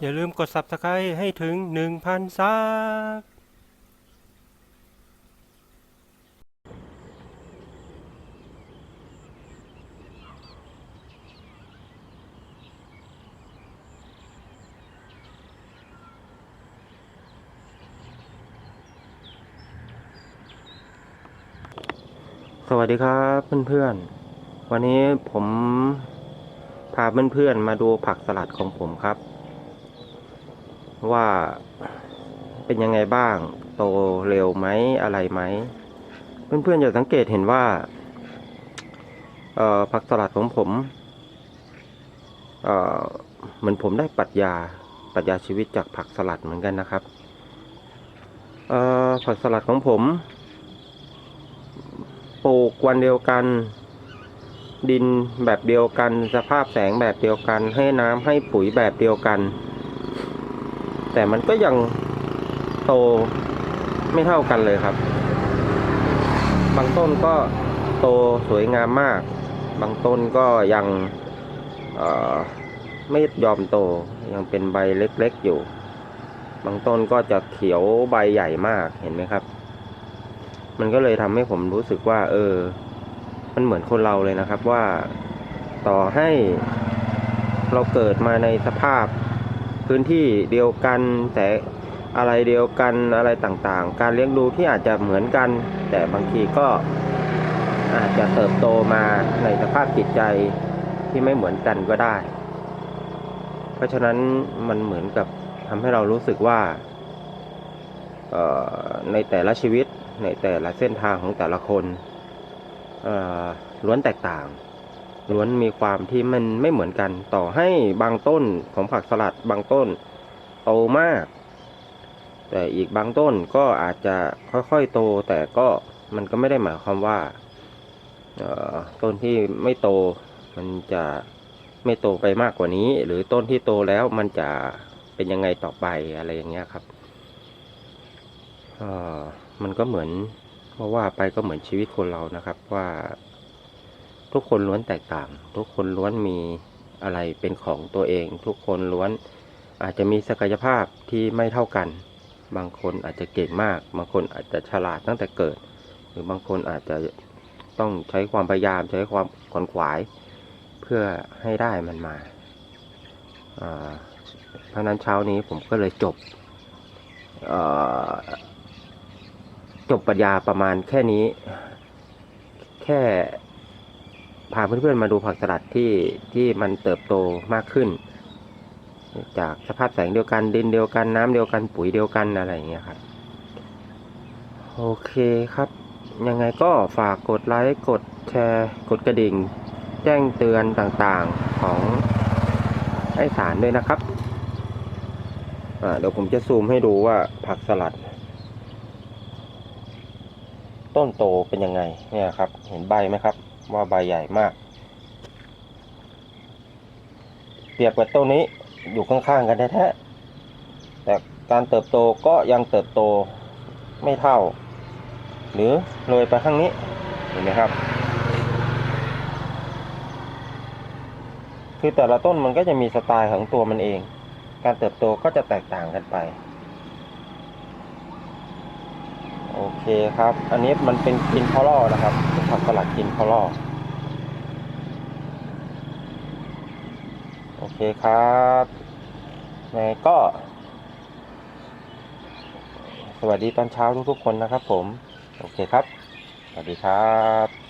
อย่าลืมกด subscribe ให้ถึง 1,000 ซับสวัสดีครับเพื่อนๆ วันนี้ผม พาเพื่อนๆมาดูผักสลัดของผมครับ ว่าเป็นยังไงบ้าง โตเร็วไหมอะไรไหม เพื่อนๆอย่าสังเกตเห็นว่าผักสลัดของผมเหมือนผมได้ปรัชญาปรัชญาชีวิตจากผักสลัดเหมือนกันนะครับผักสลัดของผมปลูกวันเดียวกัน ดินแบบเดียวกัน สภาพแสงแบบเดียวกัน ให้น้ำให้ปุ๋ยแบบเดียวกัน แต่มันก็ยังโตไม่เท่ากันเลยครับ บางต้นก็โตสวยงามมาก บางต้นก็ยังไม่ยอมโตยังเป็นใบเล็กๆอยู่ บางต้นก็จะเขียวใบใหญ่มากเห็นไหมครับ มันก็เลยทำให้ผมรู้สึกว่า เออ มันเหมือนคนเราเลยนะครับว่าต่อให้เราเกิดมาในสภาพพื้นที่เดียวกันแต่อะไรเดียวกันอะไรต่างๆ การเลี้ยงดูที่อาจจะเหมือนกัน แต่บางทีก็อาจจะเติบโตมาในสภาพจิตใจที่ไม่เหมือนกันก็ได้ เพราะฉะนั้นมันเหมือนกับทำให้เรารู้สึกว่าในแต่ละชีวิตในแต่ละเส้นทางของแต่ละคน ล้วนแตกต่าง ล้วนมีความที่มันไม่เหมือนกัน ต่อให้บางต้นของผักสลัดบางต้นโตมาก แต่อีกบางต้นก็อาจจะค่อยๆโต แต่ก็มันก็ไม่ได้หมายความว่าต้นที่ไม่โตมันจะไม่โตไปมากกว่านี้ หรือต้นที่โตแล้วมันจะเป็นยังไงต่อไปอะไรอย่างเงี้ยครับมันก็เหมือน เพราะว่าไปก็เหมือนชีวิตคนเรานะครับว่าทุกคนล้วนแตกต่าง ทุกคนล้วนมีอะไรเป็นของตัวเอง ทุกคนล้วนอาจจะมีศักยภาพที่ไม่เท่ากัน บางคนอาจจะเก่งมาก บางคนอาจจะฉลาดตั้งแต่เกิด หรือบางคนอาจจะต้องใช้ความพยายามใช้ความขวนขวาย เพื่อให้ได้มันมาเพราะนั้นเช้านี้ผมก็เลยจบ จบปรัชญาประมาณแค่นี้ แค่พาเพื่อนๆมาดูผักสลัดที่ที่มันเติบโตมากขึ้น จากสภาพแสงเดียวกันดินเดียวกันน้ำเดียวกันปุ๋ยเดียวกันอะไรอย่างเงี้ยครับโอเคครับ ยังไงก็ฝากกดไลค์กดแชร์ กดกระดิ่ง แจ้งเตือนต่างๆของไอสารด้วยนะครับเดี๋ยวผมจะซูมให้ดูว่าผักสลัด ต้นโตเป็นยังไงเนี่ยครับ เห็นใบไหมครับ ว่าใบใหญ่มาก เปรียบกับต้นนี้อยู่ข้างๆกันแท้ๆแต่การเติบโตก็ยังเติบโตไม่เท่า หรือเลยไปข้างนี้เห็นไหมครับ คือแต่ละต้นมันก็จะมีสไตล์ของตัวมันเอง การเติบโตก็จะแตกต่างกันไป โอเคครับ อันนี้มันเป็นกินพอล่อนะครับเป็นผักสลัดกินพอล่อโอเคครับไงก็ สวัสดีตอนเช้าทุกๆคนนะครับผม โอเคครับ สวัสดีครับ